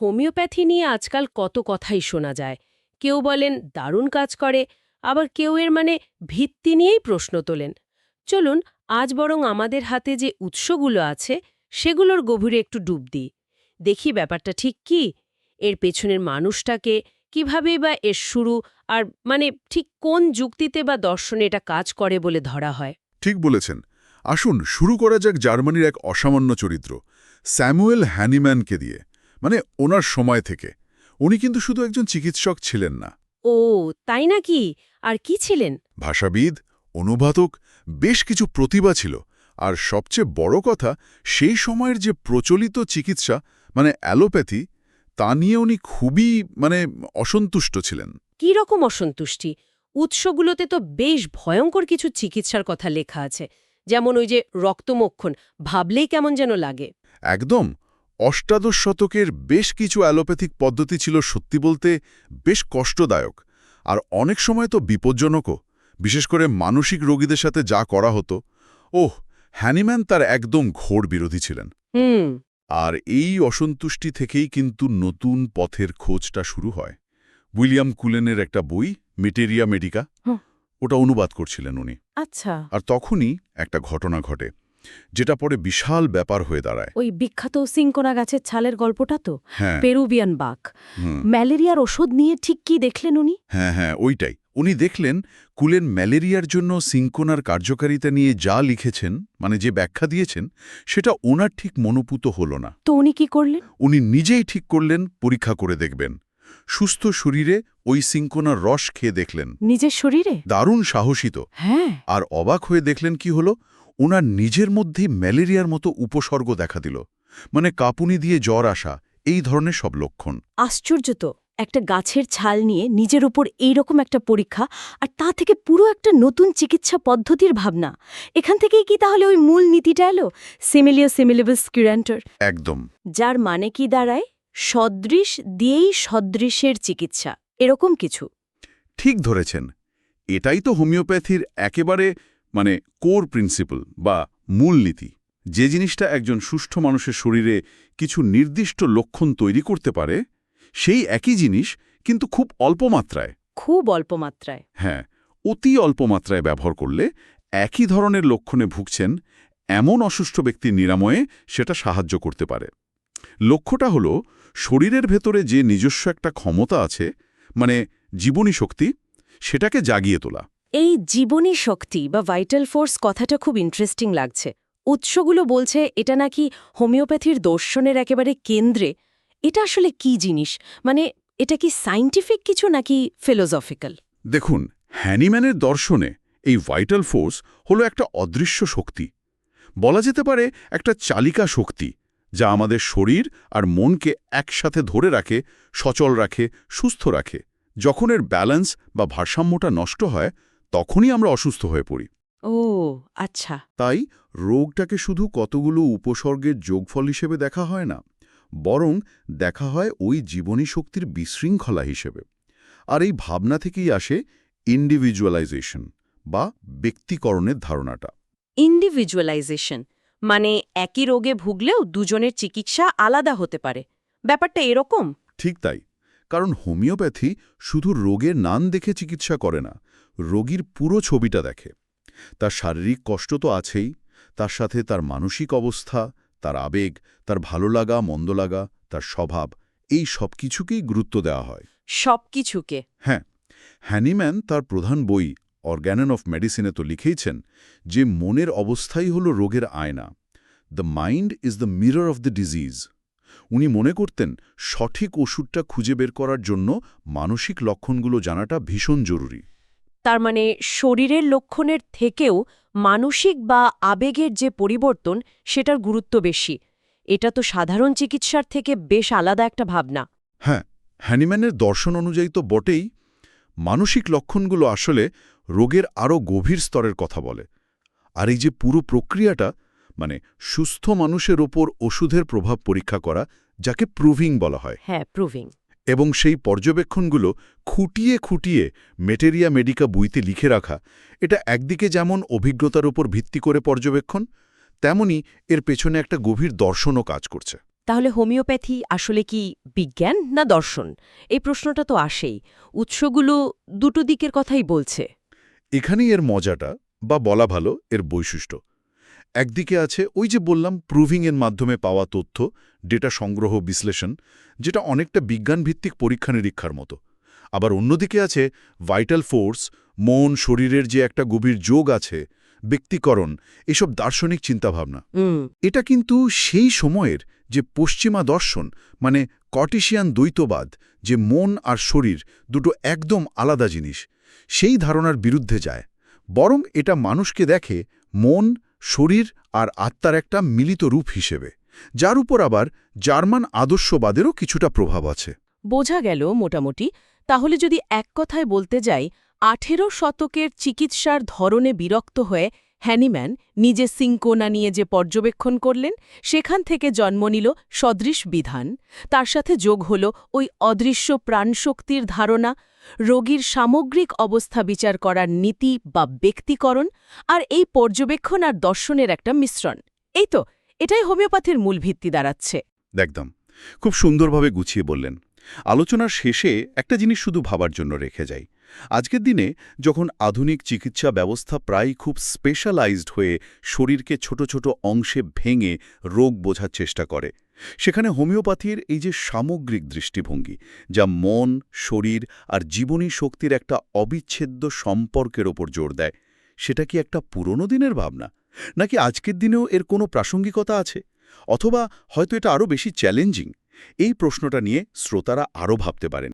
Homeopathy নিয়ে আজকাল কত কথাই শোনা যায়। কেউ বলেন, দারুণ কাজ করে। আবার কেউ এর মানে ভিত্তি নিয়েই প্রশ্ন তোলেন। চলুন, আজ বরং আমাদের হাতে যে উৎসগুলো আছে, সেগুলোর গভীরে একটু ডুব দিই। দেখি ব্যাপারটা ঠিক কি? এর পেছনের মানুষটাকে কীভাবে বা এর শুরু আর মানে ঠিক কোন যুক্তিতে বা দর্শনে এটা কাজ করে বলে ধরা হয়? ঠিক বলেছেন। আসুন শুরু করা যাক জার্মানির এক অসামান্য চরিত্র, স্যামুয়েল হ্যানিম্যানকে দিয়ে। মানে ওনার সময় থেকে। উনি কিন্তু শুধু একজন চিকিৎসক ছিলেন না। ও তাই নাকি? আর কি ছিলেন? ভাষাবিদ অনুবাদক বেশ কিছু প্রতিভা ছিল। আর সবচেয়ে বড় কথা সেই সময়ের যে প্রচলিত চিকিৎসা মানে অ্যালোপ্যাথি তা নিয়ে উনি খুবই মানে অসন্তুষ্ট ছিলেন। কি রকম অসন্তুষ্টি? উৎসগুলোতে তো বেশ ভয়ঙ্কর কিছু চিকিৎসার কথা লেখা আছে। যেমন ওই যে রক্তমক্ষণ ভাবলেই কেমন যেন লাগে। একদম। অষ্টাদশ শতকের বেশ কিছু অ্যালোপ্যাথিক পদ্ধতি ছিল সত্যি বলতে বেশ কষ্টদায়ক আর অনেক সময় তো বিপজ্জনকও। বিশেষ করে মানসিক রোগীদের সাথে যা করা হতো ওহ হ্যানিম্যান তার একদম ঘোর বিরোধী ছিলেন। আর এই অসন্তুষ্টি থেকেই কিন্তু নতুন পথের খোঁজটা শুরু হয়। উইলিয়াম কুলেনের একটা বই মেটেরিয়া মেডিকা ওটা অনুবাদ করছিলেন উনি। আচ্ছা। আর তখনই একটা ঘটনা ঘটে। যেটা পরে বিশাল ব্যাপার হয়ে দাঁড়ায়। ওই বিখ্যাত সিঙ্কোনা গাছের ছালের গল্পটা তো? হ্যাঁ। পেরুবিয়ান হুম, ম্যালেরিয়ার ওষুধ নিয়ে ঠিক কি দেখলেন উনি? হ্যাঁ হ্যাঁ ওইটাই। উনি দেখলেন কুলেন ম্যালেরিয়ার জন্য সিঙ্কোনার কার্যকারিতা নিয়ে যা লিখেছেন মানে যে ব্যাখ্যা দিয়েছেন সেটা ওনার ঠিক মনোপুত হল না। তো উনি কি করলেন? উনি নিজেই ঠিক করলেন পরীক্ষা করে দেখবেন। সুস্থ শরীরে ওই সিঙ্কোনার রস খেয়ে দেখলেন। নিজের শরীরে? দারুণ সাহসিত। হ্যাঁ। আর অবাক হয়ে দেখলেন কি হলো? ওনার নিজের মধ্যে ম্যালেরিয়ার মতো উপসর্গ দেখা দিল। মানে কাঁপুনি দিয়ে জ্বর আসা এই ধরনের সব লক্ষণ। আশ্চর্য তো একটা গাছের ছাল নিয়ে নিজের উপর এইরকম একটা পরীক্ষা আর তা থেকে পুরো একটা নতুন চিকিৎসা পদ্ধতির ভাবনা। এখান থেকেই কি তাহলে ওই মূল নীতিটা এলো? সিমিলিও সিমিলিবাস কিউরেন্টর একদম। যার মানে কি দাঁড়ায়? সদৃশ দিয়েই সদৃশের চিকিৎসা। এরকম কিছু। ঠিক ধরেছেন। এটাই তো হোমিওপ্যাথির একেবারে মানে কোর প্রিন্সিপল বা মূলনীতি। যে জিনিসটা একজন সুষ্ঠ মানুষের শরীরে কিছু নির্দিষ্ট লক্ষণ তৈরি করতে পারে সেই একই জিনিস কিন্তু খুব অল্প মাত্রায়। খুব অল্প মাত্রায়। হ্যাঁ অতি অল্প মাত্রায় ব্যবহার করলে একই ধরনের লক্ষণে ভুগছেন এমন অসুস্থ ব্যক্তির নিরাময়ে সেটা সাহায্য করতে পারে। লক্ষ্যটা হলো শরীরের ভেতরে যে নিজস্ব একটা ক্ষমতা আছে মানে জীবনী শক্তি সেটাকে জাগিয়ে তোলা। এই জীবনী শক্তি বা ভাইটাল ফোর্স কথাটা খুব ইন্টারেস্টিং লাগছে। উৎসগুলো বলছে এটা নাকি হোমিওপ্যাথির দর্শনের একেবারে কেন্দ্রে। এটা আসলে কি জিনিস? মানে এটা কি সাইন্টিফিক কিছু নাকি ফিলোসফিক্যাল দেখুন, হ্যানিম্যানের দর্শনে এই ভাইটাল ফোর্স হলো একটা অদৃশ্য শক্তি। বলা যেতে পারে একটা চালিকা শক্তি, যা আমাদের শরীর আর মনকে একসাথে ধরে রাখে, সচল রাখে, সুস্থ রাখে। যখন এর ব্যালেন্স বা ভারসাম্যটা নষ্ট হয় তখনই আমরা অসুস্থ হয়ে পড়ি। ও আচ্ছা। তাই রোগটাকে শুধু কতগুলো উপসর্গের যোগফল হিসেবে দেখা হয় না বরং দেখা হয় ওই জীবনী শক্তির বিশৃঙ্খলা হিসেবে। আর এই ভাবনা থেকেই আসে ইন্ডিভিজুয়ালাইজেশন বা ব্যক্তিকরণের ধারণাটা। ইন্ডিভিজুয়ালাইজেশন মানে একই রোগে ভুগলেও দুজনের চিকিৎসা আলাদা হতে পারে। ব্যাপারটা এরকম? ঠিক তাই। কারণ হোমিওপ্যাথি শুধু রোগের নান দেখে চিকিৎসা করে না রোগীর পুরো ছবিটা দেখে। তার শারীরিক কষ্ট তো আছেই তার সাথে তার মানসিক অবস্থা তার আবেগ তার ভালো লাগা মন্দ লাগা তার স্বভাব এই সব কিছুকেই গুরুত্ব দেওয়া হয়। সব কিছুকে? হ্যাঁ হ্যানিম্যান তার প্রধান বই অর্গ্যানন অফ মেডিসিনে তো লিখেইছেন যে মনের অবস্থাই হল রোগের আয়না। The mind is the mirror of the disease. উনি মনে করতেন সঠিক ওষুধটা খুঁজে বের করার জন্য মানসিক লক্ষণগুলো জানাটা ভীষণ জরুরি। তার মানে শরীরের লক্ষণের থেকেও মানসিক বা আবেগের যে পরিবর্তন সেটার গুরুত্ব বেশি। এটা তো সাধারণ চিকিৎসার থেকে বেশ আলাদা একটা ভাবনা। হ্যাঁ হ্যানিম্যানের দর্শন অনুযায়ী তো বটেই। মানসিক লক্ষণগুলো আসলে রোগের আরও গভীর স্তরের কথা বলে। আর এই যে পুরো প্রক্রিয়াটা মানে সুস্থ মানুষের ওপর ওষুধের প্রভাব পরীক্ষা করা যাকে প্রুভিং বলা হয়। হ্যাঁ প্রুভিং। এবং সেই পর্যবেক্ষণগুলো খুঁটিয়ে খুঁটিয়ে মেটেরিয়া মেডিকা বইতে লিখে রাখা এটা একদিকে যেমন অভিজ্ঞতার উপর ভিত্তি করে পর্যবেক্ষণ তেমনি এর পেছনে একটা গভীর দর্শনও কাজ করছে। তাহলে হোমিওপ্যাথি আসলে কি বিজ্ঞান না দর্শন? এই প্রশ্নটা তো আসেই। উৎসগুলো দুটো দিকের কথাই বলছে। এখানেই এর মজাটা বা বলা ভালো এর বৈশিষ্ট্য। একদিকে আছে ওই যে বললাম প্রুভিংয়ের মাধ্যমে পাওয়া তথ্য ডেটা সংগ্রহ বিশ্লেষণ যেটা অনেকটা বিজ্ঞানভিত্তিক পরীক্ষা নিরীক্ষার মতো। আবার অন্যদিকে আছে ভাইটাল ফোর্স মন শরীরের যে একটা গভীর যোগ আছে ব্যক্তিকরণ এসব দার্শনিক চিন্তাভাবনা। এটা কিন্তু সেই সময়ের যে পশ্চিমা দর্শন মানে কটিশিয়ান দ্বৈতবাদ যে মন আর শরীর দুটো একদম আলাদা জিনিস সেই ধারণার বিরুদ্ধে যায়। বরং এটা মানুষকে দেখে মন শরীর আর আত্মার একটা মিলিত রূপ হিসেবে, যার উপর আবার জার্মান আদর্শবাদেরও কিছুটা প্রভাব আছে। বোঝা গেল মোটামুটি, তাহলে যদি এক কথায় বলতে যাই, আঠেরো শতকের চিকিৎসার ধরনে বিরক্ত হয়ে হ্যানিম্যান নিজে সিঙ্কোনা নিয়ে যে পর্যবেক্ষণ করলেন, সেখান থেকে জন্ম নিল সদৃশ বিধান। তার সাথে যোগ হল ওই অদৃশ্য প্রাণশক্তির ধারণা, রোগীর সামগ্রিক অবস্থা বিচার করার নীতি বা ব্যক্তিকরণ, আর এই পর্যবেক্ষণ আর দর্শনের একটা মিশ্রণ। এই তো, এটাই হোমিওপ্যাথির মূল ভিত্তি দাঁড়াচ্ছে। একদম। খুব সুন্দরভাবে গুছিয়ে বললেন। আলোচনার শেষে একটা জিনিস শুধু ভাবার জন্য রেখে যাই। আজকের দিনে যখন আধুনিক চিকিৎসা ব্যবস্থা প্রায় খুব স্পেশালাইজড হয়ে শরীরকে ছোট ছোট অংশে ভেঙে রোগ বোঝার চেষ্টা করে, সেখানে হোমিওপ্যাথির এই যে সামগ্রিক দৃষ্টিভঙ্গি, যা মন, শরীর আর জীবনী শক্তির একটা অবিচ্ছেদ্য সম্পর্কের ওপর জোর দেয়, সেটা কি একটা পুরনো দিনের ভাবনা? নাকি আজকের দিনেও এর কোনো প্রাসঙ্গিকতা আছে? অথবা হয়তো এটা আরও বেশি চ্যালেঞ্জিং এই প্রশ্নটা নিয়ে শ্রোতারা আরও ভাবতে পারেন।